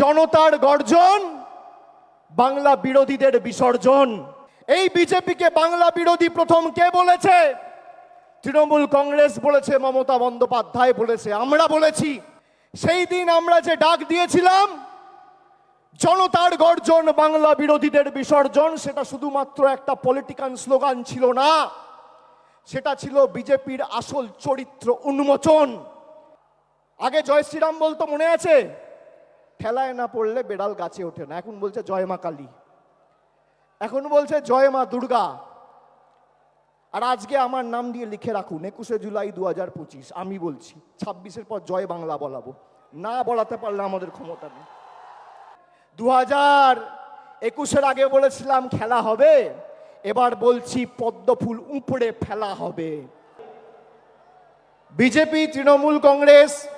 জনতার গর্জন, বাংলা বিরোধীদের বিসর্জন। এই বিজেপিকে বাংলা বিরোধী প্রথম কে বলেছে? তৃণমূল কংগ্রেস বলেছে, মমতা বন্দ্যোপাধ্যায় বলেছে, আমরা বলেছি। সেই দিন আমরা যে ডাক দিয়েছিলাম, জনতার গর্জন, বাংলা বিরোধীদের বিসর্জন, সেটা শুধুমাত্র একটা পলিটিক্যাল স্লোগান ছিল না। সেটা ছিল বিজেপির আসল চরিত্র উন্মোচন। আগে জয় শ্রীরাম বলতো মনে আছে? ঠেলায় না পড়লে বেড়াল গাছে ওঠে না। এখন বলছে, জয় মা কালী। এখন বলছে, জয় মা দুর্গা। আর আজকে আমার নাম দিয়ে লিখে রাখুন, একুশে জুলাই দু হাজার পঁচিশ, আমি বলছি, ছাব্বিশের পর জয় বাংলা বলাবো। না বলাতে পারলে আমাদের ক্ষমতা নেই। দু হাজার একুশের আগে বলেছিলাম, খেলা হবে। এবার বলছি পদ্ম ফুল উপড়ে ফেলা হবে। বিজেপি, তৃণমূল, কংগ্রেস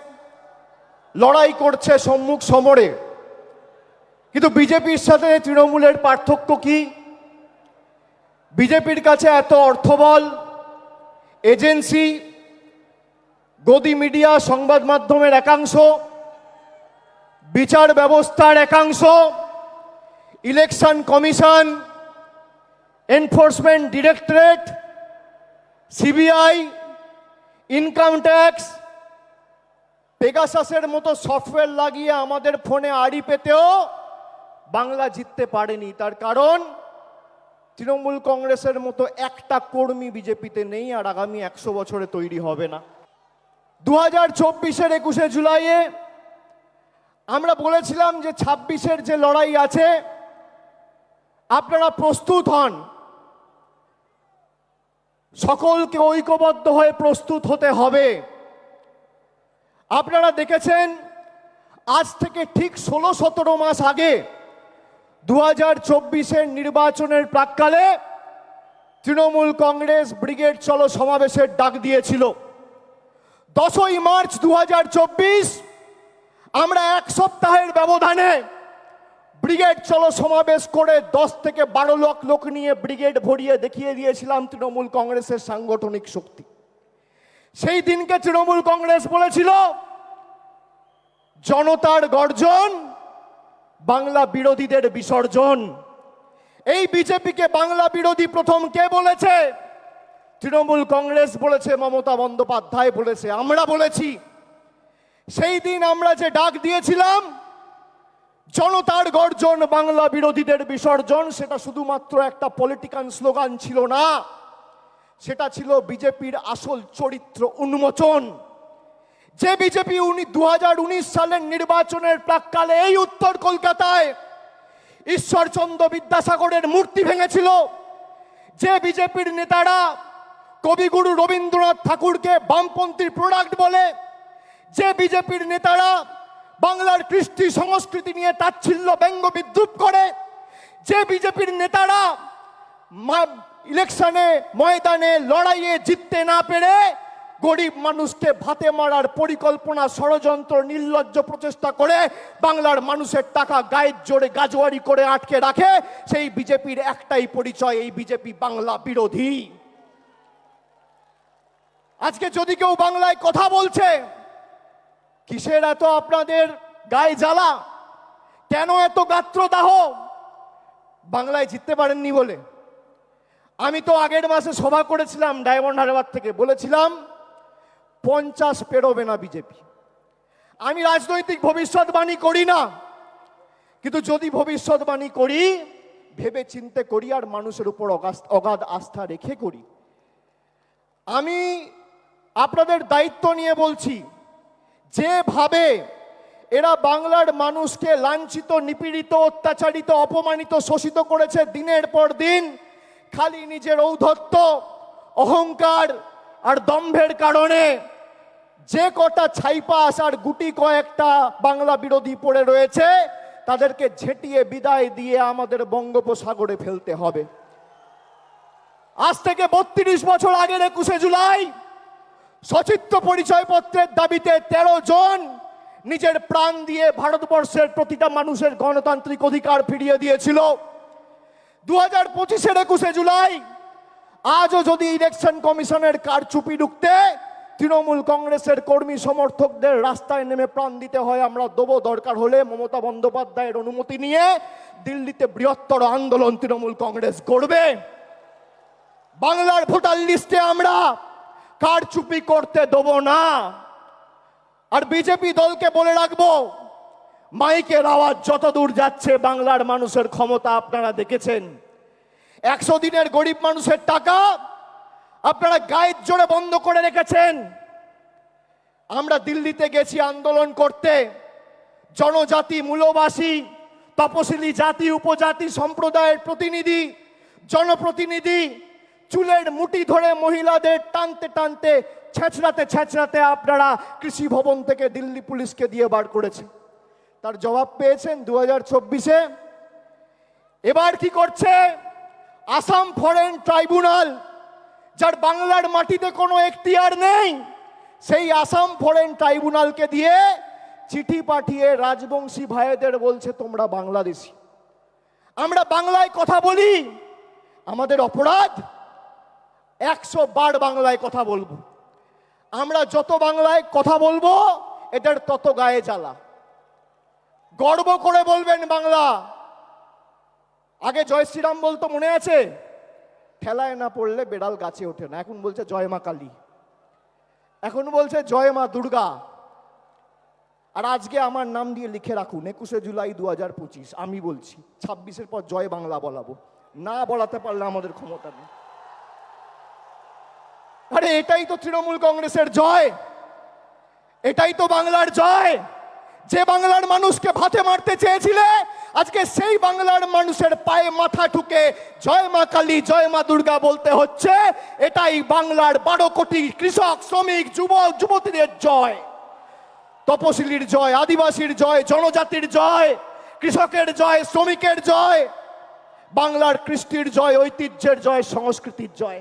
লড়াই করছে সম্মুখ সমরে। কিন্তু বিজেপির সাথে তৃণমূলের পার্থক্য কি? বিজেপির কাছে এত অর্থবল, এজেন্সি, গদি মিডিয়া, সংবাদ মাধ্যমের একাংশ, বিচার ব্যবস্থার একাংশ, election commission, enforcement directorate, CBI, income tax পেগাসাসের মতো সফটওয়্যার লাগিয়ে আমাদের ফোনে আড়ি পেতেও বাংলা জিততে পারেনি। তার কারণ, তৃণমূল কংগ্রেসের মতো একটা কর্মী বিজেপিতে নেই আর আগামী একশো বছরে তৈরি হবে না। দু হাজার চব্বিশের একুশে জুলাইয়ে আমরা বলেছিলাম যে ছাব্বিশের যে লড়াই আছে, আপনারা প্রস্তুত হন। সকলকে ঐক্যবদ্ধ হয়ে প্রস্তুত হতে হবে। আপনারা দেখেছেন, আজ থেকে ঠিক ষোলো সতেরো মাস আগে দু হাজার চব্বিশের নির্বাচনের প্রাককালে তৃণমূল কংগ্রেস ব্রিগেড চলো সমাবেশের ডাক দিয়েছিল। দশই মার্চ দু হাজার চব্বিশ, আমরা এক সপ্তাহের ব্যবধানে ব্রিগেড চলো সমাবেশ করে দশ থেকে বারো লাখ লোক নিয়ে ব্রিগেড ভরিয়ে দেখিয়ে দিয়েছিলাম তৃণমূল কংগ্রেসের সাংগঠনিক শক্তি। সেই দিনকে তৃণমূল কংগ্রেস বলেছিল, জনতার গর্জন, বাংলা বিরোধীদের বিসর্জন। এই বিজেপিকে বাংলা বিরোধী প্রথম কে বলেছে? তৃণমূল কংগ্রেস বলেছে, মমতা বন্দ্যোপাধ্যায় বলেছে, আমরা বলেছি। সেই দিন আমরা যে ডাক দিয়েছিলাম, জনতার গর্জন, বাংলা বিরোধীদের বিসর্জন, সেটা শুধুমাত্র একটা পলিটিক্যাল স্লোগান ছিল না। সেটা ছিল বিজেপির আসল চরিত্র উন্মোচন। যে বিজেপি উনি দু হাজার উনিশ সালের নির্বাচনের প্রাককালে এই উত্তর কলকাতায় ঈশ্বরচন্দ্র বিদ্যাসাগরের মূর্তি ভেঙেছিল, যে বিজেপির নেতারা কবিগুরু রবীন্দ্রনাথ ঠাকুরকে বামপন্থীর প্রোডাক্ট বলে, যে বিজেপির নেতারা বাংলার কৃষ্টি সংস্কৃতি নিয়ে তাচ্ছিল্য ব্যঙ্গ বিদ্রুপ করে, যে বিজেপির নেতারা ইলেকশনে ময়দানে লড়াইয়ে জিততে না পেরে গরিব মানুষকে ভাতে মারার পরিকল্পনা ষড়যন্ত্র নির্লজ্জ প্রচেষ্টা করে বাংলার মানুষের টাকা গায়ের জোরে গাজোয়ারি করে আটকে রাখে, সেই বিজেপির একটাই পরিচয়, এই বিজেপি বাংলা বিরোধী। আজকে যদি কেউ বাংলায় কথা বলছে, কিসের এত আপনাদের গায়ে জ্বালা? কেন এত গাত্রদাহ? বাংলায় জিততে পারেননি বলে। আমি তো আগের মাসে সভা করেছিলাম ডায়মন্ড হারবার থেকে, বলেছিলাম পঞ্চাশ পেরোবে না বিজেপি। আমি রাজনৈতিক ভবিষ্যৎবাণী করি না, কিন্তু যদি ভবিষ্যৎবাণী করি, ভেবে চিন্তে করি আর মানুষের উপর অগাধ আস্থা রেখে করি। আমি আপনাদের দায়িত্ব নিয়ে বলছি, যেভাবে এরা বাংলার মানুষকে লাঞ্ছিত, নিপীড়িত, অত্যাচারিত, অপমানিত, শোষিত করেছে দিনের পর দিন খালি নিজের ঔদ্ধত্য, অহংকার আর দম্ভের কারণে যে কটা ছাইপাস আর গুটি কয়েকটা বাংলা বিরোধী পড়ে রয়েছে, তাদেরকে ঝেঁটিয়ে বিদায় দিয়ে আমাদের বঙ্গোপসাগরে ফেলতে হবে। আজ থেকে বত্রিশ বছর আগের একুশে জুলাই, সচিত্র পরিচয়পত্রের দাবিতে তেরো জন নিজের প্রাণ দিয়ে ভারতবর্ষের প্রতিটা মানুষের গণতান্ত্রিক অধিকার ফিরিয়ে দিয়েছিল। দু হাজার পঁচিশের একুশে জুলাই, আজও যদি ইলেকশন কমিশনের কারচুপি ঢুকতে, তৃণমূল কংগ্রেসের কর্মী সমর্থকদের রাস্তায় নেমে প্রাণ দিতে হয়, আমরা দেবো দরকার হলে মমতা বন্দ্যোপাধ্যায়ের অনুমতি নিয়ে দিল্লিতে বৃহত্তর আন্দোলন তৃণমূল কংগ্রেস করবে। বাংলার ভোটার লিস্টে আমরা কারচুপি করতে দেবো না। আর বিজেপি দলকে বলে রাখব মাইকের আওয়াজ যত দূর যাচ্ছে, বাংলার মানুষের ক্ষমতা আপনারা দেখেছেন। একশো দিনের গরিব মানুষের টাকা আপনারা গায়ের জোরে বন্ধ করে রেখেছেন। আমরা দিল্লিতে গেছি আন্দোলন করতে। জনজাতি, মূলবাসী, তপশিলি জাতি, উপজাতি সম্প্রদায়ের প্রতিনিধি, জনপ্রতিনিধি চুলের মুটি ধরে মহিলাদের টানতে টানতে, ছেঁচড়াতে ছেঁচড়াতে আপনারা কৃষি ভবন থেকে দিল্লি পুলিশকে দিয়ে বার করেছে তার জবাব পেয়েছেন দু হাজার চব্বিশে। এবার কি করছে? আসাম ফরেন ট্রাইব্যুনাল, যার বাংলার মাটিতে কোনো এখতিয়ার নেই, সেই আসাম ফরেন ট্রাইব্যুনালকে দিয়ে চিঠি পাঠিয়ে রাজবংশী ভাইদের বলছে, তোমরা বাংলাদেশি। আমরা বাংলায় কথা বলি, আমাদের অপরাধ, একশো বার বাংলায় কথা বলব। আমরা যত বাংলায় কথা বলব, এদের তত গায়ে জ্বালা। গর্ব করে বলবেন বাংলা। আগে জয় শ্রীরাম বলতো, মনে আছে? ঠেলায় না পড়লে বেড়াল গাছে ওঠে না। এখন বলছে, জয় মা কালী। এখন বলছে, জয় মা দুর্গা। আর আজকে আমার নাম দিয়ে লিখে রাখুন, একুশে জুলাই দু হাজার পঁচিশ, আমি বলছি, ছাব্বিশের পর জয় বাংলা বলাবো। না বলাতে পারলে আমাদের ক্ষমতা নেই। আরে, এটাই তো তৃণমূল কংগ্রেসের জয়। এটাই তো বাংলার জয়। যে বাংলার মানুষকে ভাতে মারতে চেয়েছিলে, আজকে সেই বাংলার মানুষের পায়ে মাথা ঠুকে জয় মা কালী, জয় মা দুর্গা বলতে হচ্ছে, এটাই বাংলার বারো কোটি কৃষক, শ্রমিক, যুবক, যুবতীদের জয়। তপশিলির জয়, আদিবাসীর জয়, জনজাতির জয়, কৃষকের জয়, শ্রমিকের জয়, বাংলার কৃষ্টির জয়, ঐতিহ্যের জয়, সংস্কৃতির জয়।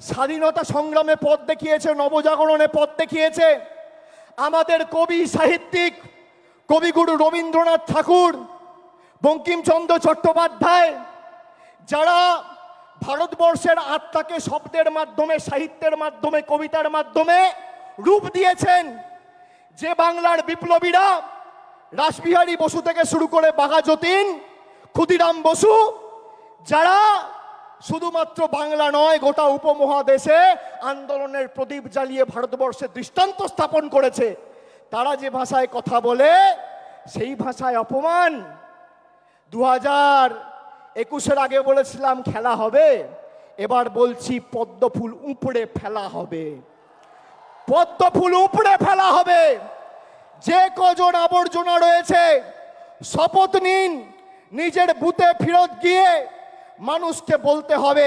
স্বাধীনতা সংগ্রামে পথ দেখিয়েছে, নবজাগরণে পথ দেখিয়েছে। আমাদের কবি সাহিত্যিক, কবিগুরু রবীন্দ্রনাথ ঠাকুর, বঙ্কিমচন্দ্র চট্টোপাধ্যায়, যারা ভারতবর্ষের আত্মাকে শব্দের মাধ্যমে, সাহিত্যের মাধ্যমে, কবিতার মাধ্যমে রূপ দিয়েছেন, যে বাংলার বিপ্লবীরা রাসবিহারী বসু থেকে শুরু করে বাঘা যতীন, ক্ষুদিরাম বসু, যারা শুধুমাত্র বাংলা নয়, গোটা উপমহাদেশে আন্দোলনের প্রদীপ জ্বালিয়ে ভারতবর্ষে দৃষ্টান্ত স্থাপন করেছে। তারা যে ভাষায় কথা বলে, সেই ভাষায় অপমান। দু হাজার একুশের আগে বলেছিলাম, খেলা হবে। এবার বলছি, পদ্ম ফুল উপড়ে ফেলা হবে। পদ্ম ফুল উপড়ে ফেলা হবে। যে কজন আবর্জনা রয়েছে, শপথ নিন, নিজের বুথে ফেরত গিয়ে মানুষকে বলতে হবে